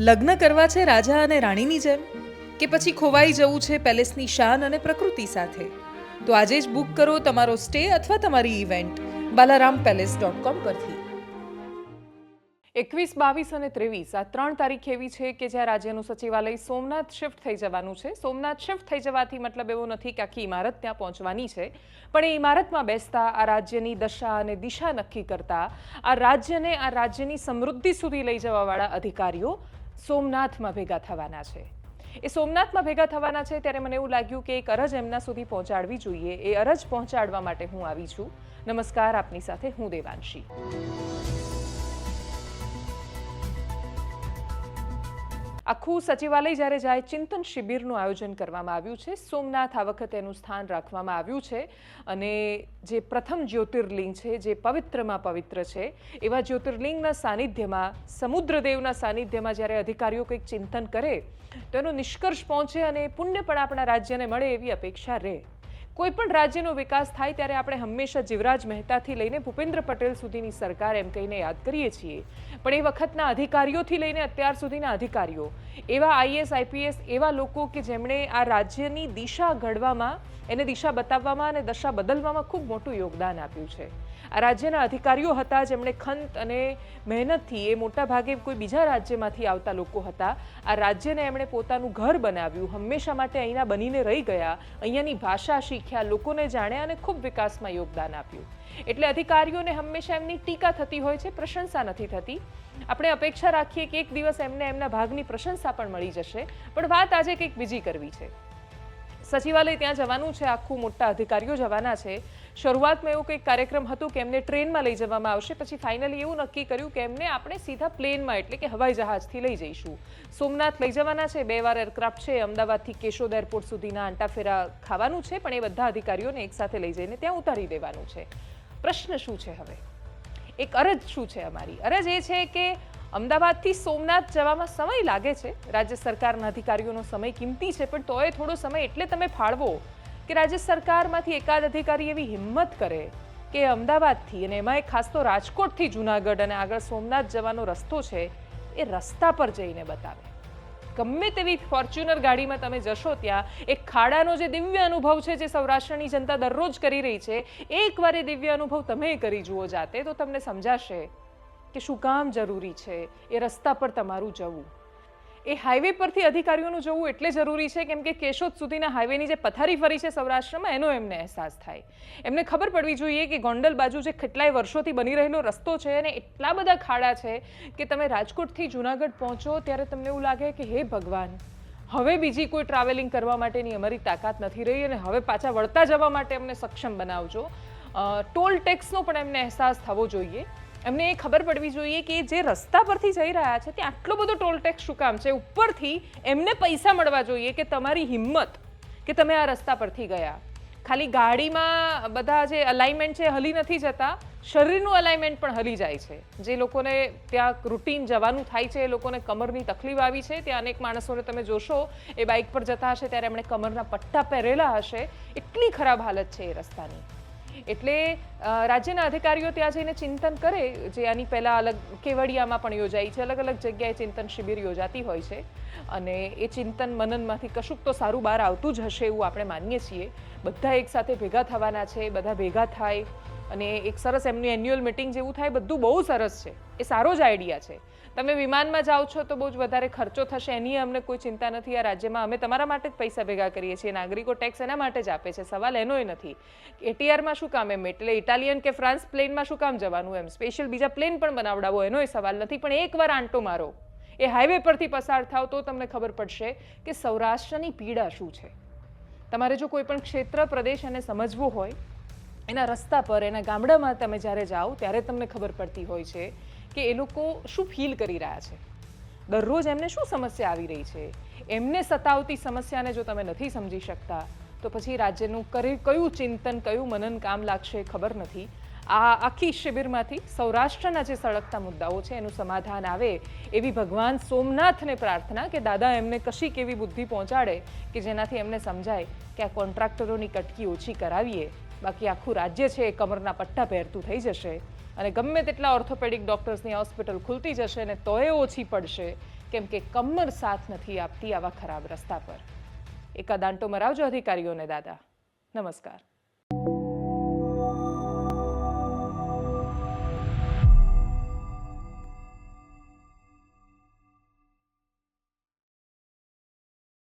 લગ્ન કરવા છે રાજા અને રાણીની જેમ? કે પછી ખોવાઈ જવું છે પેલેસની શાન અને પ્રકૃતિ સાથે? તો આજે જ બુક કરો તમારો સ્ટે અથવા તમારી event Balaram palace dot com પરથી. એકવીસ, બાવીસ અને ત્રેવીસ, આ ત્રણ તારીખ એવી છે કે જ્યાં રાજ્યનું સચિવાલય સોમનાથ શિફ્ટ થઈ જવાનું છે. સોમનાથ શિફ્ટ થઈ જવાથી મતલબ એવો નથી કે આખી ઇમારત ત્યાં પહોંચવાની છે. પણ એ ઇમારતમાં બેસતા, આ રાજ્યની દશા અને દિશા નક્કી કરતા, આ રાજ્યને, આ રાજ્યની સમૃદ્ધિ સુધી લઈ જવાવાળા અધિકારીઓ સોમનાથમાં ભેગા થવાના છે. એ સોમનાથમાં ભેગા થવાના છે ત્યારે મને એવું લાગ્યું કે એક અરજ એમના સુધી પહોંચાડવી જોઈએ. એ અરજ પહોંચાડવા માટે હું આવી છું. નમસ્કાર, આપની સાથે હું દેવાંશી. આખું સચિવાલય જ્યારે જાય, ચિંતન શિબિરનું આયોજન કરવામાં આવ્યું છે. સોમનાથ આ વખતે એનું સ્થાન રાખવામાં આવ્યું છે. અને જે પ્રથમ જ્યોતિર્લિંગ છે, જે પવિત્રમાં પવિત્ર છે, એવા જ્યોતિર્લિંગના સાનિધ્યમાં, સમુદ્રદેવના સાનિધ્યમાં જ્યારે અધિકારીઓ કંઈક ચિંતન કરે, તો એનો નિષ્કર્ષ પહોંચે અને પુણ્ય પણ આપણા રાજ્યને મળે એવી અપેક્ષા રહે. કોઈ પણ રાજ્યનો વિકાસ થાય ત્યારે આપણે હંમેશા જીવરાજ મહેતાથી લઈને ભૂપેન્દ્ર પટેલ સુધીની સરકાર એમ કહીને યાદ કરીએ છીએ. પણ એ વખતના અધિકારીઓથી લઈને અત્યાર સુધીના અધિકારીઓ, એવા આઈએસ આઈપીએસ એવા લોકો કે જેમણે આ રાજ્યની દિશા ઘડવામાં, એને દિશા બતાવવામાં અને દશા બદલવામાં ખૂબ મોટું યોગદાન આપ્યું છે. આ રાજ્યના અધિકારીઓ હતા, જેમણે ખંત અને મહેનતથી એ મોટા ભાગે કોઈ બીજા રાજ્યમાંથી આવતા લોકો હતા. આ રાજ્યને એમણે પોતાનું ઘર બનાવ્યું. હંમેશા માટે અહીંના બનીને રહી ગયા. અહીંયાની ભાષા શીખ્યા લોકોને જાણ્યા અને ખૂબ વિકાસમાં યોગદાન આપ્યું. એટલે અધિકારીઓને હંમેશા એમની ટીકા થતી હોય છે, પ્રશંસા નથી થતી. આપણે અપેક્ષા રાખીએ કે એક દિવસ એમને એમના ભાગની પ્રશંસા પણ મળી જશે. પણ વાત આજે કંઈક બીજી કરવી છે. સચિવાલય ત્યાં જવાનું છે, આખું મોટા અધિકારીઓ જવાના છે. શરૂઆતમાં એવું કંઈક કાર્યક્રમ હતું કે એમને ટ્રેનમાં લઈ જવામાં આવશે, પછી ફાઇનલી એવું નક્કી કર્યું કે એમને આપણે સીધા પ્લેનમાં, એટલે કે હવાઈ જહાજથી લઈ જઈશું. સોમનાથ લઈ જવાના છે, બે વાર એરક્રાફ્ટ છે, અમદાવાદથી કેશોદ એરપોર્ટ સુધીના આંટાફેરા ખાવાનું છે, પણ એ બધા અધિકારીઓને એકસાથે લઈ જઈને ત્યાં ઉતારી દેવાનું છે. પ્રશ્ન શું છે હવે? એક અરજ શું છે અમારી? અરજ એ છે કે અમદાવાદથી સોમનાથ જવામાં સમય લાગે છે. રાજ્ય સરકારના અધિકારીઓનો સમય કિંમતી છે, પણ તોય થોડો સમય એટલે તમે ફાળવો કે રાજ્ય સરકારમાંથી એકાદ અધિકારી એવી હિંમત કરે કે અમદાવાદથી અને એમાં ખાસ તો રાજકોટથી જુનાગઢ અને આગળ સોમનાથ જવાનો રસ્તો છે, એ રસ્તા પર જઈને બતાવે. ગમે તેવી ફોર્ચ્યુનર ગાડીમાં તમે જશો ત્યાં, એક ખાડાનો જે દિવ્ય અનુભવ છે, જે સૌરાષ્ટ્રની જનતા દરરોજ કરી રહી છે એકવાર એ દિવ્ય અનુભવ તમે કરી જુઓ જાતે, તો તમને સમજાશે કે શું કામ જરૂરી છે? એ રસ્તા પર તમારું જવું. એ હાઈવે પરથી અધિકારીઓનું જવું એટલે જરૂરી છે, કેમ કે કેશોદ સુધીના હાઈવેની જે પથારી ફરી છે સૌરાષ્ટ્રમાં, એનો એમને અહેસાસ થાય. એમને ખબર પડવી જોઈએ કે ગોંડલ બાજુ જે કેટલાય વર્ષોથી બની રહેલો રસ્તો છે અને એટલા બધા ખાડા છે કે તમે રાજકોટથી જુનાગઢ પહોંચો ત્યારે તમને એવું લાગે કે હે ભગવાન, હવે બીજી કોઈ ટ્રાવેલિંગ કરવા માટેની અમારી તાકાત નથી રહી અને હવે પાછા વળતા જવા માટે અમને સક્ષમ બનાવજો. ટોલ ટેક્સનો પણ એમને અહેસાસ થવો જોઈએ. એમને એ ખબર પડવી જોઈએ કે જે રસ્તા પરથી જઈ રહ્યા છે, ત્યાં આટલો બધો ટોલ ટેક્સ શું કામ છે? ઉપરથી એમને પૈસા મળવા જોઈએ કે તમારી હિંમત કે તમે આ રસ્તા પરથી ગયા. ખાલી ગાડીમાં બધા જે અલાઇનમેન્ટ છે હલી નથી જતા, શરીરનું અલાઇનમેન્ટ પણ હલી જાય છે. જે લોકોને ત્યાં રૂટીન જવાનું થાય છે, એ લોકોને કમરની તકલીફ આવી છે, ત્યાં અનેક માણસોને તમે જોશો, એ બાઇક પર જતા હશે, ત્યારે એમણે કમરના પટ્ટા પહેરેલા હશે. એટલી ખરાબ હાલત છે એ રસ્તાની. એટલે રાજ્યના અધિકારીઓ ત્યાં જઈને ચિંતન કરે, જે આની પહેલાં અલગ કેવડિયામાં પણ યોજાઈ છે, અલગ અલગ જગ્યાએ ચિંતન શિબિર યોજાતી હોય છે. અને એ ચિંતન મનનમાંથી કશુંક તો સારું બહાર આવતું જ હશે એવું આપણે માનીએ છીએ. બધા એકસાથે ભેગા થવાના છે, બધા ભેગા થાય. અને એક સરસ એમની એન્યુઅલ મિટિંગ જેવું થાય, બધું બહુ સરસ છે. એ સારો જ આઈડિયા છે. તમે વિમાનમાં જાઓ છો તો બહુ જ વધારે ખર્ચો થશે, એની અમને કોઈ ચિંતા નથી. આ રાજ્યમાં અમે તમારા માટે જ પૈસા ભેગા કરીએ છીએ. નાગરિકો ટેક્સ એના માટે જ આપે છે. સવાલ એનોય નથી. એટીઆરમાં શું કામ એમ? એટલે ઇટાલિયન કે ફ્રાન્સ પ્લેનમાં શું કામ જવાનું એમ? સ્પેશિયલ બીજા પ્લેન પણ બનાવડાવો એનોય સવાલ નથી. પણ એકવાર આંટો મારો. એ હાઈવે પરથી પસાર થાવ તો તમને ખબર પડશે કે સૌરાષ્ટ્રની પીડા શું છે? તમારે જો કોઈ પણ ક્ષેત્ર, પ્રદેશ એને સમજવું હોય એના રસ્તા પર, એના ગામડામાં તમે જ્યારે જાઓ, ત્યારે તમને ખબર પડતી હોય છે કે એ લોકો શું ફીલ કરી રહ્યા છે. દરરોજ એમને શું સમસ્યા આવી રહી છે? એમને સતાવતી સમસ્યાને જો તમે નથી સમજી શકતા, તો પછી રાજ્યનું કરે, કયું ચિંતન, કયું મનન કામ લાગશે ખબર નથી. આ આખી શિબિરમાંથી સૌરાષ્ટ્રના જે સળગતા મુદ્દાઓ છે, એનું સમાધાન આવે એવી ભગવાન સોમનાથને પ્રાર્થના કે, દાદા, એમને કશીક એવી બુદ્ધિ પહોંચાડે કે જેનાથી એમને સમજાય કે આ કોન્ટ્રાક્ટરોની કટકી ઓછી કરાવીએ બાકી આખું રાજ્ય છે એ કમરના પટ્ટા પહેરતું થઈ જશે. અને ગમે તેટલા ઓર્થોપેડિક ડૉક્ટર્સની હોસ્પિટલ ખુલતી જશે ને તોય ઓછી પડશે. કેમ કે કમર સાથ નથી આપતી આવા ખરાબ રસ્તા પર. એકાદાંટો મરાવજો અધિકારીઓને, દાદા. નમસ્કાર.